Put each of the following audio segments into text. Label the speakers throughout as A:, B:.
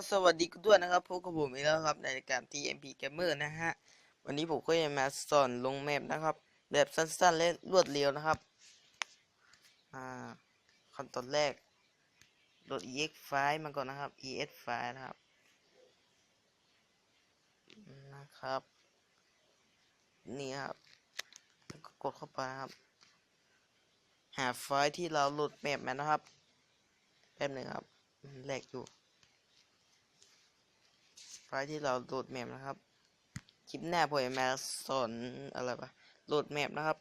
A: ก็สวัสดีคุณด้วยนะครับพบกับผมอีกแล้วครับในรายการ TMP Gamer นะฮะ วันนี้ผมก็จะมาสอนลงแมปนะครับ แบบสั้นๆและรวดเร็วนะครับอ่าขั้นตอนแรกโหลด ex ไฟล์มาก่อนนะครับ ex ไฟล์นะครับนะครับนี่ครับแล้วก็กดเข้าไปนะครับ หาไฟล์ที่เราโหลดแมปมานะครับแป๊บหนึ่งครับแหลกอยู่ ไฟล์ที่เราโหลดแมปนะครับ คลิปหน้าผมจะมาสอนอะไรปะโหลดแมปนะครับ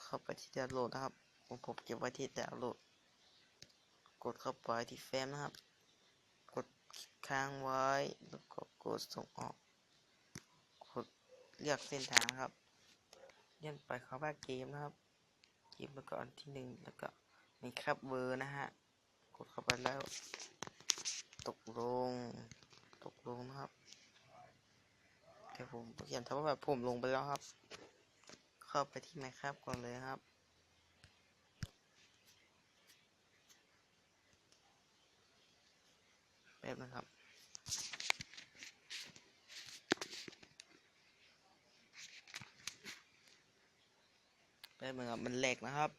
A: เข้าไปที่ดาวน์โหลดนะครับ ผมผมเก็บไว้ที่ดาวน์โหลด กดเข้าไปที่แฟ้มนะครับ กดค้างไว้ แล้วก็กดส่งออก กดเลือกเส้นทางครับเลื่อนไปเข้าว่าเกมนะครับ เกมแล้วก็อันที่หนึ่งแล้วก็มีครับเบอร์นะฮะ กดเข้าไปแล้ว ตกลง ตกลงนะครับเดี๋ยวผมเขียนทับว่าแบบผมลงไปแล้วครับ เข้าไปที่ไมครับก่อนเลยครับแป๊บนะครับแป๊บนึงครับมันแหลกนะครับ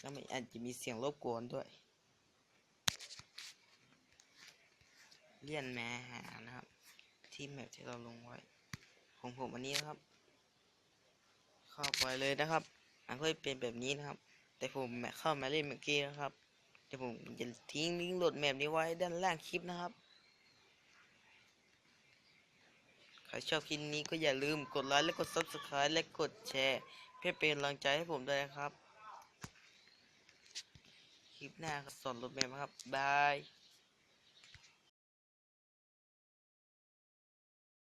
A: แล้วมันอาจจะมีเสียงรบกวนด้วย เลี่ยนแม่หานะครับ ที่แมปที่เราลงไว้ของผมอันนี้นะครับ เข้าไปเลยนะครับมันก็จะเป็นแบบนี้นะครับ แต่ผมเข้ามาเล่นเมื่อกี้นะครับเดี๋ยวผมจะทิ้งลิงก์โหลดแมปนี้ไว้ด้านล่างคลิปนะครับใครชอบคลิปนี้ก็อย่าลืมกดไลค์และกด subscribe และกดแชร์เพื่อเป็นกำลังใจให้ผมด้วยนะครับ คลิปหน้าสอนโหลดแมปนะครับ บาย